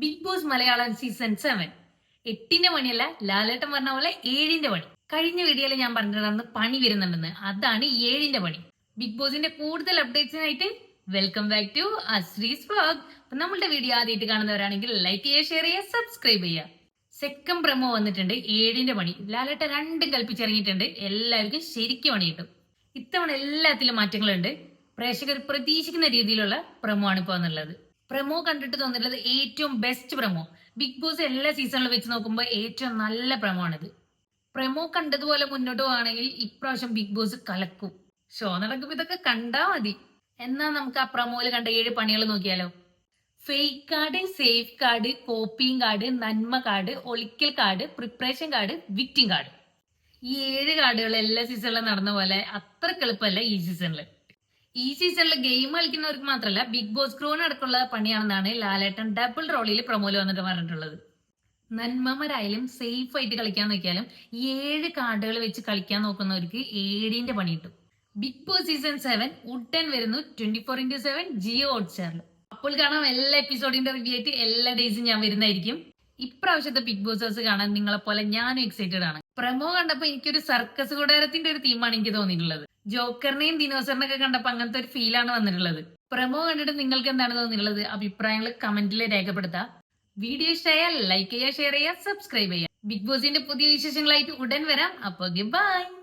Bigg Boss Malayalam season seven. എട്ടിന്റെ പണിയല്ല ലാലേട്ടൻ പറഞ്ഞ പോലെ ഏഴിന്റെ പണി. കഴിഞ്ഞ വീഡിയോയിൽ ഞാൻ പറഞ്ഞിട്ടുണ്ടായിരുന്നു പണി വരുന്നുണ്ടെന്ന്. അതാണ് ഏഴിന്റെ പണി. ബിഗ് ബോസിന്റെ കൂടുതൽ അപ്ഡേറ്റ്സിനായിട്ട് വെൽക്കം ബാക്ക് ടു അശ്രീസ് അപ്പൊ നമ്മളുടെ വീഡിയോ ആദ്യമായിട്ട് കാണുന്നവരാണെങ്കിൽ ലൈക്ക് ചെയ്യുക ഷെയർ ചെയ്യുക സബ്സ്ക്രൈബ് ചെയ്യുക. സെക്കൻഡ് പ്രമോ വന്നിട്ടുണ്ട് ഏഴിന്റെ പണി. ലാലേട്ട രണ്ടും കൽപ്പിച്ചിറങ്ങിയിട്ടുണ്ട്. എല്ലാവർക്കും ശരിക്കും പണി കിട്ടും. ഇത്തവണ എല്ലാത്തിലും മാറ്റങ്ങളുണ്ട്. പ്രേക്ഷകർ പ്രതീക്ഷിക്കുന്ന രീതിയിലുള്ള പ്രമോ ആണ് ഇപ്പോൾ വന്നുള്ളത് പ്രമോ കണ്ടിട്ട് തോന്നിയിട്ടുള്ളത് ഏറ്റവും ബെസ്റ്റ് പ്രമോ. ബിഗ് ബോസ് എല്ലാ സീസണിലും വെച്ച് നോക്കുമ്പോൾ ഏറ്റവും നല്ല പ്രമോ ആണിത് പ്രമോ കണ്ടതുപോലെ മുന്നോട്ട് പോവാണെങ്കിൽ ഇപ്രാവശ്യം ബിഗ് ബോസ് കലക്കും. ഷോ നടക്കും ഇതൊക്കെ കണ്ടാ മതി. എന്നാ നമുക്ക് ആ പ്രമോയിൽ കണ്ട ഏഴ് പണികൾ നോക്കിയാലോ? Fake card safe card coping card നന്മ കാർഡ് ഒളിക്കൽ കാർഡ് പ്രിപ്പറേഷൻ കാർഡ് വിക്റ്റിംഗ് കാർഡ് ഈ ഏഴ് കാർഡുകൾ എല്ലാ സീസണിലും നടന്ന പോലെ അത്ര എളുപ്പമല്ല ഈ സീസണിൽ ഈ സീസണിൽ ഗെയിം കളിക്കുന്നവർക്ക് മാത്രമല്ല ബിഗ് ബോസ് ക്രൂവിന് അടക്കമുള്ള പണിയാണെന്നാണ് ലാലേട്ടൻ ഡബിൾ റോളിൽ പ്രൊമോയിൽ വന്നിട്ട് പറഞ്ഞിട്ടുള്ളത്. നന്മമാരായാലും സേഫ് ആയിട്ട് കളിക്കാൻ നോക്കിയാലും ഏഴ് കാർഡുകൾ വെച്ച് കളിക്കാൻ നോക്കുന്നവർക്ക് ഏഴിന്റെ പണി കിട്ടും. ബിഗ് ബോസ് സീസൺ സെവൻ ഉടൻ വരുന്നു twenty four into seven Jio ഹോട്ട്സ്റ്റാറിൽ അപ്പോൾ കാണാം എല്ലാ എപ്പിസോഡിന്റെ റിവ്യൂ ആയിട്ട് എല്ലാ ഡേയ്സും ഞാൻ വരുന്നതായിരിക്കും. ഇപ്രാവശ്യത്തെ ബിഗ് ബോസ് ഹൗസ് കാണാൻ നിങ്ങളെ പോലെ ഞാനും എക്സൈറ്റഡ് ആണ്. പ്രമോ കണ്ടപ്പോ എനിക്കൊരു സർക്കസ് കൂടാരത്തിന്റെ ഒരു തീമാണ് എനിക്ക് തോന്നിയിട്ടുള്ളത്. ജോക്കറിനെയും ദിനോസറിനെയൊക്കെ കണ്ടപ്പോ അങ്ങനത്തെ ഒരു ഫീൽ ആണ് വന്നിട്ടുള്ളത്. പ്രമോ കണ്ടിട്ട് നിങ്ങൾക്ക് എന്താണ് തോന്നിയിട്ടുള്ളത്? അഭിപ്രായങ്ങൾ കമന്റിൽ രേഖപ്പെടുത്താം. വീഡിയോ ഇഷ്ടമായാൽ ലൈക്ക് ചെയ്യുക ഷെയർ ചെയ്യുക സബ്സ്ക്രൈബ് ചെയ്യുക. ബിഗ് ബോസിന്റെ പുതിയ വിശേഷങ്ങളായിട്ട് ഉടൻ വരാം. അപ്പൊ ബൈ